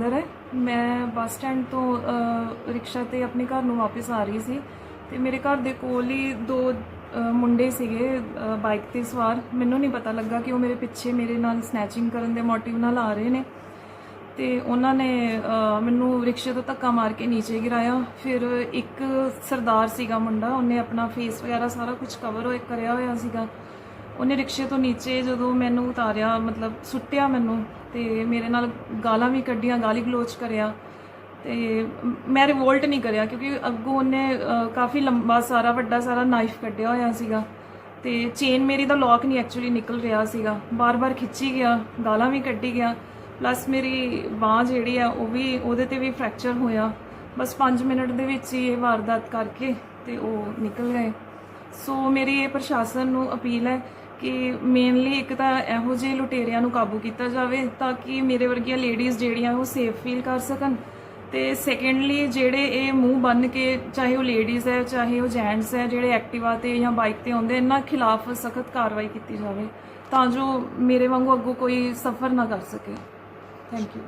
ਜਤਿੰਦਰ ਹੈ। ਮੈਂ bus stand ਤੋਂ ਰਿਕਸ਼ਾ ਤੇ ਆਪਣੇ ਘਰ ਨੂੰ ਵਾਪਸ ਆ ਰਹੀ ਸੀ ਤੇ ਮੇਰੇ ਘਰ ਦੇ ਕੋਲ ਹੀ ਦੋ ਮੁੰਡੇ ਸੀਗੇ ਬਾਈਕ ਤੇ ਸਵਾਰ। ਮੈਨੂੰ ਨਹੀਂ ਪਤਾ ਲੱਗਾ ਕਿ ਉਹ ਮੇਰੇ ਪਿੱਛੇ ਮੇਰੇ ਨਾਲ ਸਨੈਚਿੰਗ ਕਰਨ ਦੇ ਮੋਟਿਵ ਨਾਲ ਆ ਰਹੇ ਨੇ। ਤੇ ਉਹਨਾਂ ਨੇ ਮੈਨੂੰ ਰਿਕਸ਼ੇ ਤੋਂ ਧੱਕਾ ਮਾਰ ਕੇ ਨੀਚੇ ਗਿਰਾਇਆ। ਫਿਰ ਇੱਕ ਸਰਦਾਰ ਸੀਗਾ ਮੁੰਡਾ, ਉਹਨੇ ਆਪਣਾ ਫੇਸ ਵਗੈਰਾ ਸਾਰਾ ਕੁਝ ਕਵਰ ਹੋਏ ਕਰਿਆ ਹੋਇਆ ਸੀਗਾ। ਉਹਨੇ ਰਿਕਸ਼ੇ ਤੋਂ ਨੀਚੇ ਜਦੋਂ ਮੈਨੂੰ ਉਤਾਰਿਆ, ਮਤਲਬ ਸੁੱਟਿਆ ਮੈਨੂੰ ਤੇ ਮੇਰੇ ਨਾਲ ਗਾਲਾਂ ਵੀ ਕੱਢੀਆਂ, ਗਾਲੀ ਗਲੋਚ ਕਰਿਆ ਤੇ ਮੈਂ ਰਿਵੋਲਟ ਨਹੀਂ ਕਰਿਆ ਕਿਉਂਕਿ ਅੱਗੋਂ ਉਹਨੇ ਕਾਫੀ ਲੰਬਾ ਸਾਰਾ, ਵੱਡਾ ਸਾਰਾ ਨਾਈਫ ਕੱਢਿਆ ਹੋਇਆ ਸੀਗਾ ਤੇ ਚੇਨ ਮੇਰੀ ਦਾ ਲੌਕ ਨਹੀਂ ਐਕਚੁਅਲੀ ਨਿਕਲ ਰਿਹਾ ਸੀਗਾ। ਬਾਰ-ਬਾਰ ਖਿੱਚੀ ਗਿਆ, ਗਾਲਾਂ ਵੀ ਕੱਢੀ ਗਿਆ ਪਲੱਸ ਮੇਰੀ ਬਾਹ ਜਿਹੜੀ ਆ ਉਹ ਵੀ, ਉਹਦੇ ਤੇ ਵੀ ਫ੍ਰੈਕਚਰ ਹੋਇਆ। ਬਸ 5 ਮਿੰਟ ਦੇ ਵਿੱਚ ਹੀ ਇਹ ਵਾਰਦਾਤ ਕਰਕੇ ਤੇ ਉਹ ਨਿਕਲ ਗਏ। ਸੋ ਮੇਰੀ ਇਹ ਪ੍ਰਸ਼ਾਸਨ ਨੂੰ ਅਪੀਲ ਹੈ ਕਿ ਮੇਨਲੀ ਇੱਕ ਤਾਂ ਇਹੋ ਜਿਹੇ ਲੁਟੇਰਿਆਂ ਨੂੰ ਕਾਬੂ ਕੀਤਾ ਜਾਵੇ ਤਾਂ ਕਿ ਮੇਰੇ ਵਰਗੀਆਂ ਲੇਡੀਜ਼ ਜਿਹੜੀਆਂ ਉਹ ਸੇਫ ਫੀਲ ਕਰ ਸਕਣ। ਤੇ ਸੈਕੰਡਲੀ ਜਿਹੜੇ ਇਹ ਮੂੰਹ ਬੰਨ ਕੇ ਚਾਹੇ ਉਹ ਲੇਡੀਜ਼ ਹੈ, ਚਾਹੇ ਉਹ ਜੈਂਟਸ ਹੈ, ਜਿਹੜੇ ਐਕਟਿਵਾ ਤੇ ਜਾਂ ਬਾਈਕ ਤੇ ਆਉਂਦੇ, ਇਹਨਾਂ ਖਿਲਾਫ ਸਖਤ ਕਾਰਵਾਈ ਕੀਤੀ ਜਾਵੇ ਤਾਂ ਜੋ ਮੇਰੇ ਵਾਂਗੂ ਅੱਗੋਂ ਕੋਈ ਸਫਰ ਨਾ ਕਰ ਸਕੇ। Thank you